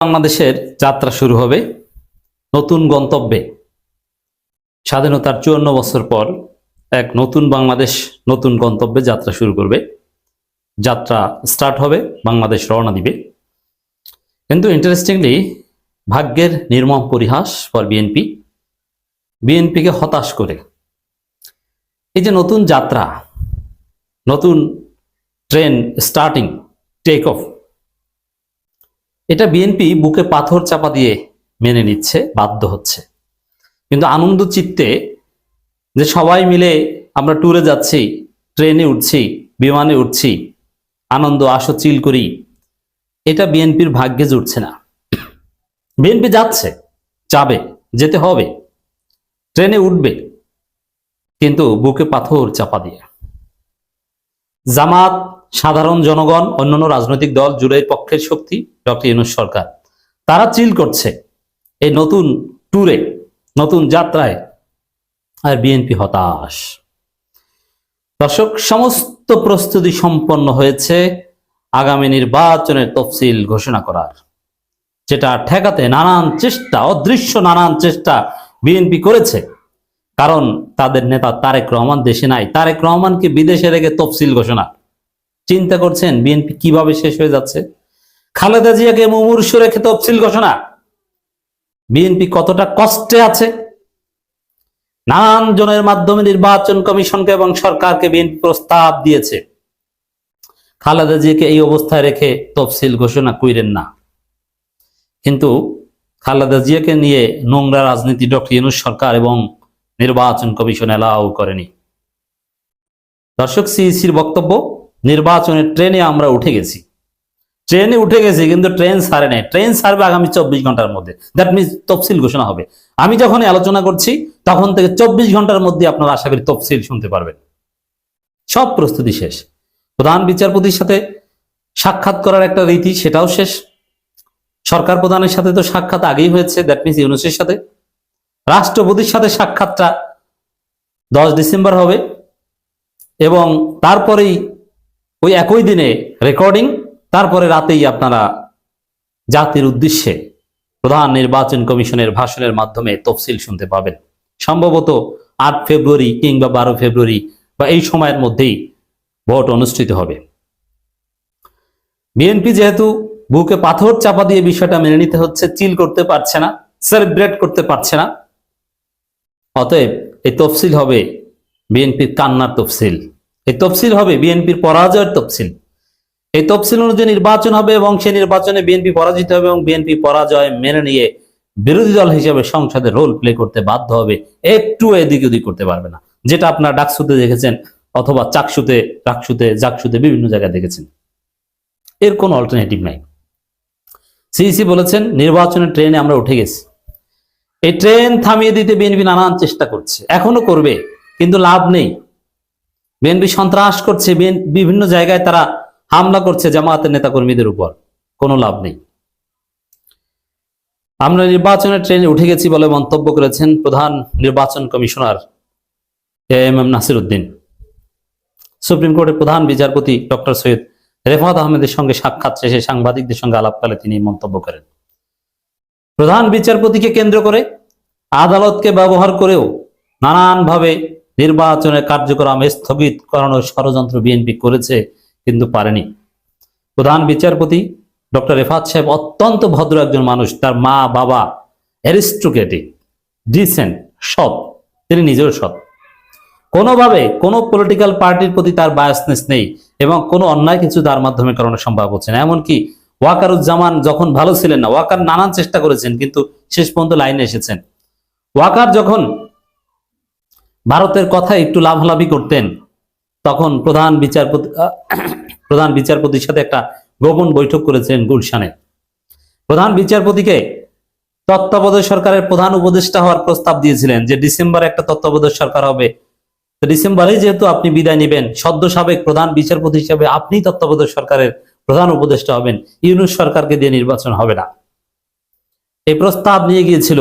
বাংলাদেশের যাত্রা শুরু হবে নতুন গন্তব্যে। স্বাধীনতার চুয়ান্ন বছর পর এক নতুন বাংলাদেশ নতুন গন্তব্যে যাত্রা শুরু করবে। যাত্রা স্টার্ট হবে, বাংলাদেশ রওনা দিবে। কিন্তু ইন্টারেস্টিংলি, ভাগ্যের নির্মম পরিহাস ফর বিএনপি। বিএনপিকে হতাশ করে। এই যে নতুন যাত্রা, নতুন ট্রেন স্টার্টিং টেক অফ এটা বিএনপি বুকে পাথর চাপা দিয়ে মেনে নিচ্ছে, বাধ্য হচ্ছে। কিন্তু আনন্দ চিত্তে যে সবাই মিলে আমরা ট্যুরে যাচ্ছি ট্রেনে উঠছি, বিমানে উঠছি, আনন্দ আসো চিল করি, এটা বিএনপির ভাগ্যে জুটছে না। বিএনপি যাচ্ছে, যাবে, যেতে হবে ট্রেনে উঠবে, কিন্তু বুকে পাথর চাপা দিয়ে। জামাত সাধারণ জনগণ, অন্যান্য রাজনৈতিক দল, জুড়ে পক্ষের শক্তি, ডক্টর ইউনুস সরকার। তারা চিল করছে এই নতুন ট্যুরে, নতুন যাত্রায় আর বিএনপি হতাশ। দর্শক, সমস্ত প্রস্তুতি সম্পন্ন হয়েছে আগামী নির্বাচনের তফসিল ঘোষণা করার। যেটা ঠেকাতে নানান চেষ্টা, অদৃশ্য নানান চেষ্টা বিএনপি করেছে। কারণ তাদের নেতা তারেক রহমান দেশে নাই। তারেক রহমানকে বিদেশে রেখে তফসিল ঘোষণা। চিন্তা করছেন বিএনপি কীভাবে শেষ হয়ে যাচ্ছে? খালেদা জিয়াকে মুমূর্ষু রেখে তফসিল ঘোষণা। বিএনপি কতটা কষ্টে আছে? নানান জনের মাধ্যমে নির্বাচন কমিশনকে এবং সরকারকে বিএনপি প্রস্তাব দিয়েছে। খালেদা জিয়াকে এই অবস্থায় রেখে তফসিল ঘোষণা কইরেন না। কিন্তু খালেদা জিয়াকে নিয়ে নোংরা রাজনীতি ডক্টর ইউনুস সরকার এবং নির্বাচন কমিশন এলাও করেনি। দর্শক, সিইসির বক্তব্য? নির্বাচনের ট্রেনে আমরা উঠে গেছি। ট্রেনে উঠে গেছি, কিন্তু ট্রেন সারে নাই। ট্রেন সারবে আগামী চব্বিশ ঘণ্টার মধ্যে। দ্যাট মিনস তফসিল ঘোষণা হবে। আমি যখন আলোচনা করছি, তখন থেকে চব্বিশ ঘণ্টার মধ্যে আপনারা আশা করি তফসিল শুনতে পারবেন। সব প্রস্তুতি শেষ। প্রধান বিচারপতির সাথে সাক্ষাৎ করার একটা রীতি, সেটাও শেষ। সরকার প্রধানের সাথে তো সাক্ষাৎ আগেই হয়েছে দ্যাট মিনস ইউনুসের সাথে। রাষ্ট্রপতির সাথে সাক্ষাৎটা দশ ডিসেম্বর হবে। এবং তারপরেই ওই একই দিনে রেকর্ডিং তারপরে রাতেই আপনারা জাতির উদ্দেশ্যে প্রধান নির্বাচন কমিশনের ভাষণের মাধ্যমে তফসিল শুনতে পাবেন। সম্ভবত আট ফেব্রুয়ারি কিংবা বারো ফেব্রুয়ারি বা এই সময়ের মধ্যেই ভোট অনুষ্ঠিত হবে। বিএনপি যেহেতু বুকে পাথর চাপা দিয়ে বিষয়টা মেনে নিতে হচ্ছে, চিল করতে পারছে না সেলিব্রেট করতে পারছে না। অতএব এই তফসিল হবে বিএনপির কান্নার তফসিল। এই তফসিল হবে বিএনপির পরাজয়ের তফসিল। এই তফসিল অনুযায়ী নির্বাচন হবে এবং সেই নির্বাচনে বিএনপি পরাজিত হবে এবং বিএনপি পরাজয় মেনে নিয়ে বিরোধী দল হিসেবে সংসদে রোল প্লে করতে বাধ্য হবে। একটু এদিক ওদিক করতে পারবে না। যেটা আপনার ডাকসুতে দেখেছেন অথবা চাকসুতে টাকসুতে জাকসুতে বিভিন্ন জায়গায় দেখেছেন। এর কোনো অল্টারনেটিভ নাই। সিইসি বলেছেন, নির্বাচনের ট্রেনে আমরা উঠে গেছি। এই ট্রেন থামিয়ে দিতে বিএনপি নানান চেষ্টা করছে। এখনও করবে, কিন্তু লাভ নেই। বিএনপি সন্ত্রাস করছে বিভিন্ন জায়গায় তারা হামলা করছে জামায়াতের নেতাকর্মীদের উপর। কোনো লাভ নেই। আমরা নির্বাচনের ট্রেনে উঠে গেছি বলে মন্তব্য করেছেন প্রধান নির্বাচন commissioner A M M Nasir Uddin supreme কোর্টের প্রধান বিচারপতি ডক্টর সৈয়দ রেফাত আহমেদের সঙ্গে সাক্ষাৎ শেষে সাংবাদিকদের সঙ্গে আলাপকালে তিনি মন্তব্য করেন। প্রধান বিচারপতিকে কেন্দ্র করে আদালতকে ব্যবহার করেও নানানভাবে নির্বাচনের কার্যক্রম স্থগিত করানোর ষড়যন্ত্র বিএনপি করেছে, কিন্তু পারেনি। প্রধান বিচারপতি ডক্টর রেফাত সাহেব অত্যন্ত ভদ্র একজন মানুষ, তার মা, বাবা অ্যারিস্ট্রোক্রেটিক ডিসেন্ট, সৎ, তিনি নিজেও সৎ। কোনোভাবে কোনো পলিটিক্যাল পার্টির প্রতি তার বায়াসনেস নেই এবং কোনো অন্যায় কিছু তার মাধ্যমে করানো সম্ভব হচ্ছে না। এমনকি ওয়াকারুজ্জামান যখন ভালো ছিলেন না, ওয়াকার নানান চেষ্টা করেছেন, কিন্তু শেষ পর্যন্ত লাইনে এসেছেন। ওয়াকার যখন ভারতের কথা একটু লাভালাভি করতেন। তখন প্রধান বিচারপতি প্রধান বিচারপতির সাথে একটা গোপন বৈঠক করেছেন গুলশানে। প্রধান বিচারপতিকে তত্ত্বাবধায়ক সরকারের প্রধান উপদেষ্টা হওয়ার প্রস্তাব দিয়েছিলেন যে ডিসেম্বরে একটা তত্ত্বাবধায়ক সরকার হবে। তো ডিসেম্বরে যেহেতু আপনি বিদায় নেবেন, সদ্য সাবেক প্রধান বিচারপতি হিসেবে আপনি তত্ত্বাবধায়ক সরকারের প্রধান উপদেষ্টা হবেন। ইউনুস সরকারকে দিয়ে নির্বাচন হবে না। এই প্রস্তাব নিয়ে গিয়েছিল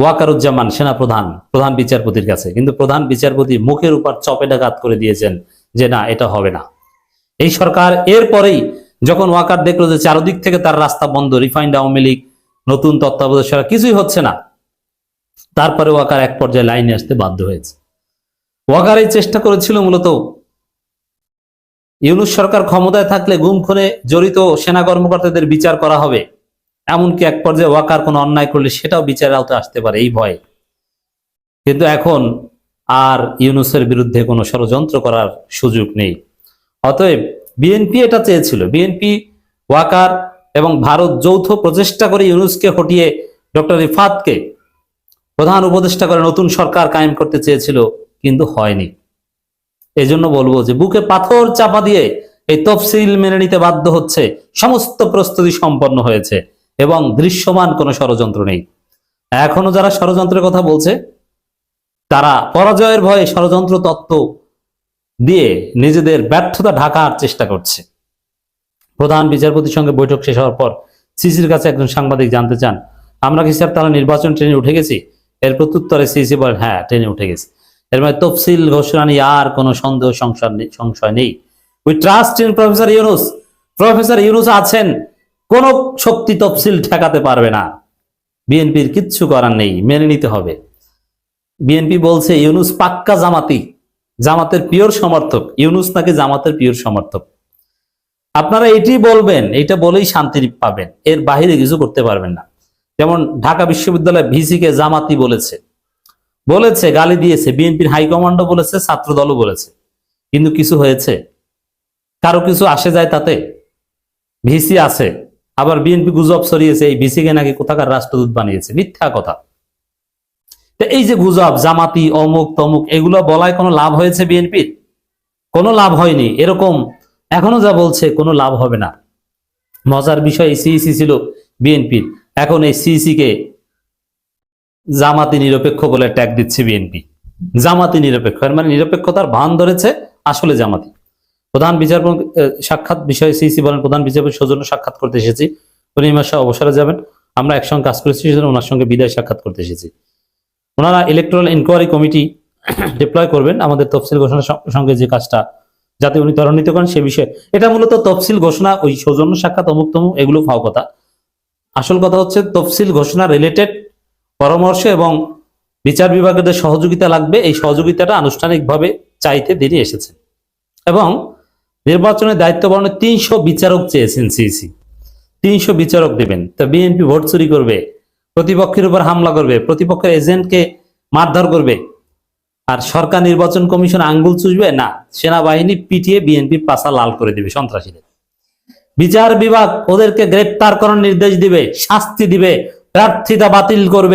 ওয়াকারুজ্জামান সেনা প্রধান প্রধান বিচারপতির কাছে। কিন্তু প্রধান বিচারপতি মুখের উপর চপেটাঘাত করে দিয়েছেন যে, না, এটা হবে না। এই সরকার এরপরেই যখন ওয়াকার দেখল যে, চারদিক থেকে তার রাস্তা বন্ধ, রিফাইন্ড আওয়ামী লীগ, নতুন তত্ত্বাবধায়ক সরকার কিছুই হচ্ছে না। তারপরে ওয়াকার এক পর্যায়ে লাইনে আসতে বাধ্য হয়েছে। ওয়াকার এই চেষ্টা করেছিল মূলত ইউনুস সরকার ক্ষমতায় থাকলে গুম খুনে জড়িত সেনা কর্মকর্তাদের বিচার করা হবে। এমনকি এক পর্যায়ে ওয়াকার কোনো অন্যায় করলে সেটাও বিচারের আওতায় আসতে পারে এই ভয়ে। কিন্তু এখন আর ইউনুসের বিরুদ্ধে কোনো ষড়যন্ত্র করার সুযোগ নেই। অতএব বিএনপি এটা চেয়েছিল। বিএনপি, ওয়াকার এবং ভারত যৌথ প্রচেষ্টা করে ইউনুসকে হটিয়ে ডক্টর রিফাতকে প্রধান উপদেষ্টা করে নতুন সরকার কায়েম করতে চেয়েছিল, কিন্তু হয়নি। এজন্য বলব যে বুকে পাথর চাপা দিয়ে এই তফসিল মেনে নিতে বাধ্য হচ্ছে, সমস্ত প্রস্তুতি সম্পন্ন হয়েছে। এবং দৃশ্যমান কোনো ষড়যন্ত্র নেই। এখনও যারা ষড়যন্ত্রের কথা বলছে, তারা পরাজয়ের ভয়ে ষড়যন্ত্র তত্ত্ব দিয়ে নিজেদের ব্যর্থতা ঢাকার চেষ্টা করছে। প্রধান বিচারপতির সঙ্গে বৈঠক শেষ হওয়ার পর সিসির কাছে একজন সাংবাদিক জানতে চান, আমরা কি স্যার তারা নির্বাচন ট্রেনে উঠে গেছি? এর প্রত্যুত্তরে সিসি বলেন হ্যাঁ ট্রেনে উঠে গেছে। এর মানে তফসিল ঘোষণা নিয়ে আর কোনো সন্দেহ, সংশয় নেই- we trust in professor Yunus professor Yunus আছেন। কোন শক্তি তফসিল ঠেকাতে পারবে না। বিএনপির কিচ্ছু করার নেই, মেনে নিতে হবে। বিএনপি বলছে, ইউনুস পাক্কা জামাতি, জামাতের পিওর সমর্থক। ইউনুস নাকি জামাতের পিওর সমর্থক? আপনারা এটি বলবেন, এটা বলেই শান্তি পাবেন, এর বাহিরে কিছু করতে পারবেন না। যেমন ঢাকা বিশ্ববিদ্যালয় ভিসিকে জামাতি বলেছে। বলেছে, গালি দিয়েছে, বিএনপির হাইকমান্ডও বলেছে ছাত্র দলও বলেছে। কিন্তু কিছু হয়েছে? কারও কিছু আসে যায় তাতে? ভিসি আছে আবার বিএনপি গুজব ছড়িয়েছে, এই ভিসিকে নাকি কোথাকার রাষ্ট্রদূত বানিয়েছে? মিথ্যা কথা। এই যে গুজব, জামাতি, অমুক, তমুক, এগুলো বলায় কোনো লাভ হয়েছে বিএনপির? কোনো লাভ হয়নি। এরকম এখনও যা বলছে, কোনো লাভ হবে না। মজার বিষয় সিইসি ছিল বিএনপির। এখন এই সিইসি কে জামাতি নিরপেক্ষ বলে ট্যাগ দিচ্ছে বিএনপি। জামাতি নিরপেক্ষ মানে নিরপেক্ষতার ভান ধরেছে আসলে জামাতি। প্রধান বিচারপতি সাক্ষাৎ বিষয়ে সিসি বলেন, প্রধান বিচারপতি সৌজন্য সাক্ষাৎ করতে এসেছি। উনি মাসে অবসরে যাবেন। আমরা একসঙ্গে কাজ করেছি, সেজন্য ওনার সঙ্গে বিদায় সাক্ষাৎ করতে এসেছি। ওনারা ইলেকট্রাল ইনকোয়ারি কমিটি ডিপ্লয় করবেন। আমাদের তফসিল ঘোষণার সঙ্গে যে কাজটা, যাতে উনি ত্বরান্বিত করেন সে বিষয়ে। এটা মূলত তফসিল ঘোষণা, ওই সৌজন্য সাক্ষাৎ, অমুক তমুক, এগুলো ফাও কথা। আসল কথা হচ্ছে, তফসিল ঘোষণা রিলেটেড পরামর্শ এবং বিচার বিভাগের সহযোগিতা লাগবে, এই সহযোগিতাটা আনুষ্ঠানিকভাবে চাইতে দেরি এসেছে। এবং নির্বাচনের দায়িত্ব পালনে তিনশো বিচারক চেয়েছেন সিইসি তিনশো বিচারক দেবেন। তা বিএনপি ভোট চুরি করবে, প্রতিপক্ষের উপর হামলা করবে, প্রতিপক্ষের এজেন্টকে মারধর করবে। আর সরকার নির্বাচন কমিশন আঙ্গুল চুষবে? না, সেনাবাহিনী পিটিয়ে বিএনপির পাশা লাল করে দিবে সন্ত্রাসীদের। বিচার বিভাগ ওদেরকে গ্রেপ্তার করার নির্দেশ দিবে, শাস্তি দিবে, প্রার্থিতা বাতিল করবে।